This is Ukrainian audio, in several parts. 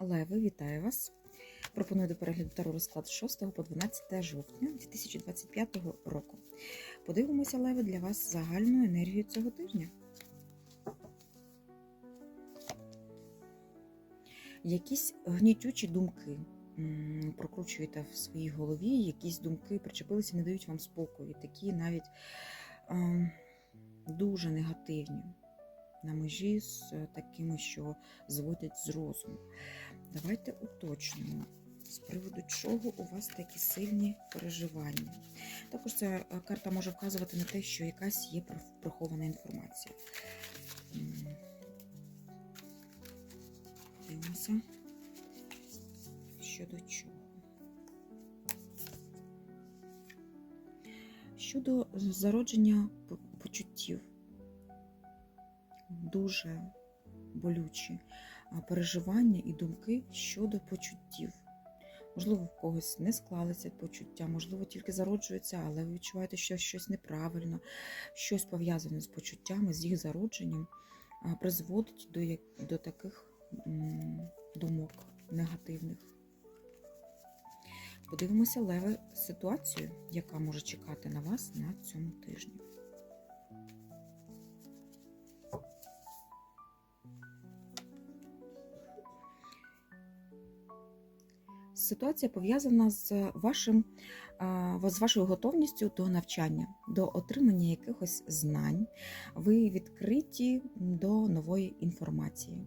Леви, вітаю вас! Пропоную до перегляду таро розклад з 6 по 12 жовтня 2025 року. Подивимося, Леви, для вас загальну енергію цього тижня. Якісь гнітючі думки прокручуєте в своїй голові, якісь думки причепилися, не дають вам спокою, такі навіть ем, дуже негативні на межі з е, такими, що зводять з розуму. Давайте уточнимо, з приводу чого у вас такі сильні переживання. Також ця е, карта може вказувати на те, що якась є прих- прихована інформація. Дивимося, щодо чого. Щодо зародження почуттів дуже болючі переживання і думки щодо почуттів. Можливо, в когось не склалися почуття, можливо, тільки зароджуються, але ви відчуваєте, що щось неправильно, щось пов'язане з почуттями, з їх зародженням, призводить до, до таких думок негативних. Подивимося, Леви, ситуацію, яка може чекати на вас на цьому тижні. Ситуація пов'язана з вашим з вашою готовністю до навчання, до отримання якихось знань. Ви відкриті до нової інформації.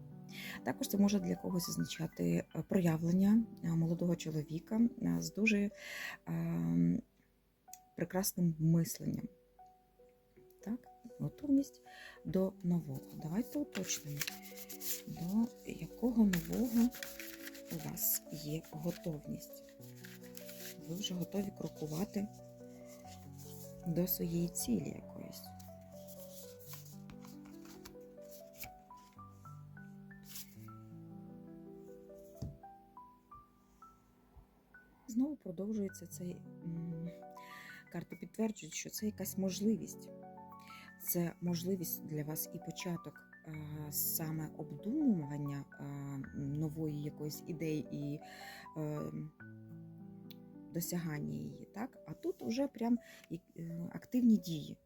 Також це може для когось означати е, проявлення молодого чоловіка з дуже е, прекрасним мисленням. Так, готовність до нового. Давайте уточнимо, до якого нового у вас є готовність. Ви вже готові крокувати до своєї цілі якоїсь. Знову продовжується цей карти підтверджують, що це якась можливість. Це можливість для вас і початок саме обдумування е, нової якоїсь ідеї і е, досягання її. Так? А тут вже прям е, активні дії.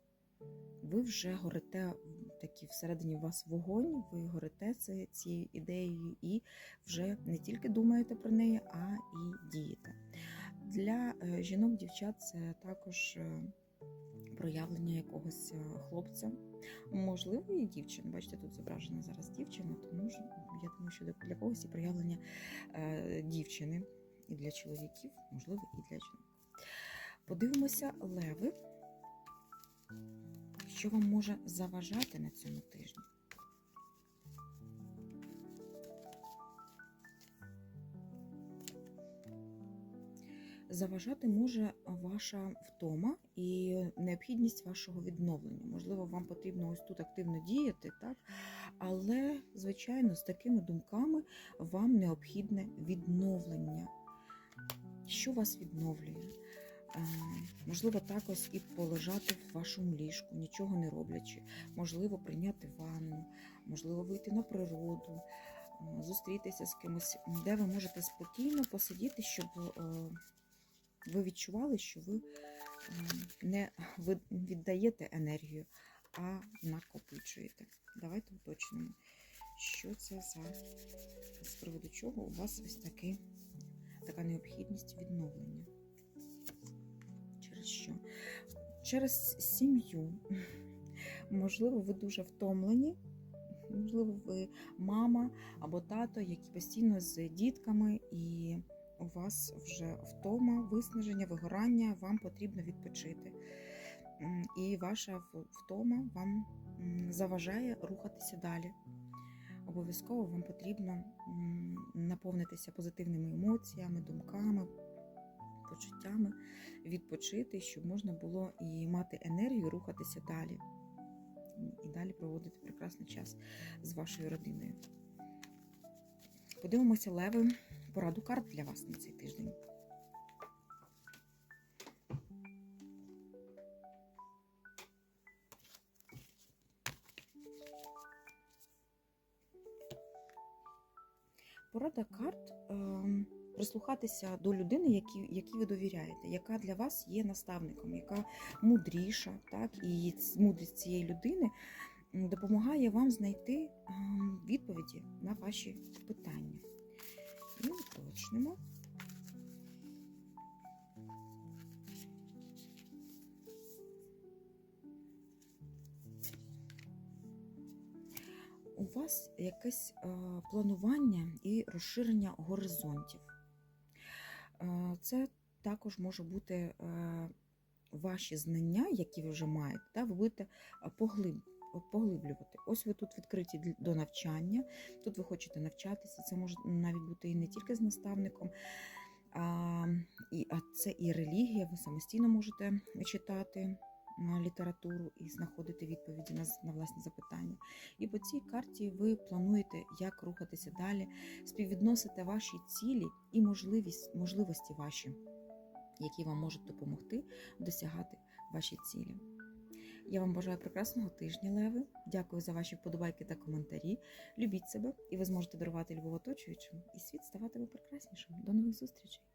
Ви вже горите такі всередині вас вогонь, ви горите цією ідеєю і вже не тільки думаєте про неї, а і дієте. Для е, жінок, дівчат це також е, проявлення якогось е, хлопця, можливо, і дівчина. Бачите, тут зображена зараз дівчина, тому що я думаю, що для когось і проявлення е, дівчини і для чоловіків, можливо, і для жінок. Подивимося, леви, що вам може заважати на цьому тижні. Заважати може ваша втома і необхідність вашого відновлення. Можливо, вам потрібно ось тут активно діяти, так? але, звичайно, з такими думками вам необхідне відновлення. Що вас відновлює? Е, Можливо, також і полежати в вашому ліжку, нічого не роблячи, можливо, прийняти ванну, можливо, вийти на природу, е, зустрітися з кимось, де ви можете спокійно посидіти, щоб е, ви відчували, що ви е, не віддаєте енергію, а накопичуєте. Давайте уточнимо, що це за з приводу чого у вас ось таки, така необхідність відновлення. Через що? Через сім'ю. Можливо, ви дуже втомлені. Можливо, ви мама або тато, які постійно з дітками, і у вас вже втома, виснаження, вигорання, вам потрібно відпочити. І ваша втома вам заважає рухатися далі. Обов'язково вам потрібно наповнитися позитивними емоціями, думками, почуттями, відпочити, щоб можна було і мати енергію рухатися далі. І далі проводити прекрасний час з вашою родиною. Подивимося, леви, пораду карт для вас на цей тиждень. порада карт ем, прислухатися до людини, які, якій ви довіряєте, яка для вас є наставником, яка мудріша, так, і мудрість цієї людини допомагає вам знайти ем, відповіді на ваші питання. І уточнимо. У вас якесь е, планування і розширення горизонтів. Е, Це також може бути е, ваші знання, які ви вже маєте, ви будете е, поглиб, поглиблювати. Ось ви тут відкриті до навчання, тут ви хочете навчатися. Це може навіть бути і не тільки з наставником, а, і, а це і релігія. Ви самостійно можете читати літературу і знаходити відповіді на, на власні запитання. І по цій карті ви плануєте, як рухатися далі, співвідносите ваші цілі і можливість, можливості ваші, які вам можуть допомогти досягати ваші цілі. Я вам бажаю прекрасного тижня, Леви. Дякую за ваші вподобайки та коментарі. Любіть себе, і ви зможете дарувати любов оточуючим, і світ ставатиме прекраснішим. До нових зустрічей!